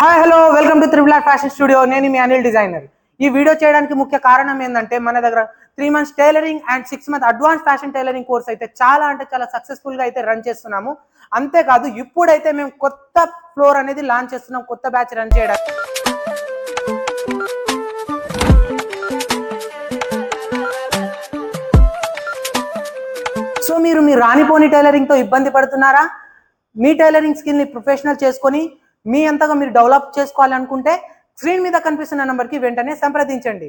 Hi hello welcome to triple fashion studio నేను మీ Anil designer. ఈ వీడియో చేయడానికి ముఖ్య కారణం ఏంటంటే మన దగ్గర three months tailoring and six month advance fashion tailoring course అయితే చాలా అంటే చాలా సక్సెస్ఫుల్గా అయితే రన్ చేస్తున్నాము. అంతేకాదు ఇప్పుడైతే మేము కొత్త ఫ్లోర్ అనేది లాంచ్ చేస్తున్నాం కొత్త బ్యాచ్ రన్ చేయడానికి. సో మీరు మీ రానిపోని టైలరింగ్తో ఇబ్బంది పడుతున్నారా? మీ టైలరింగ్ స్కిల్ని ప్రొఫెషనల్ చేసుకొని మీ అంతగా మీరు డెవలప్ చేసుకోవాలనుకుంటే స్క్రీన్ మీద కనిపిస్తున్న నెంబర్కి వెంటనే సంప్రదించండి.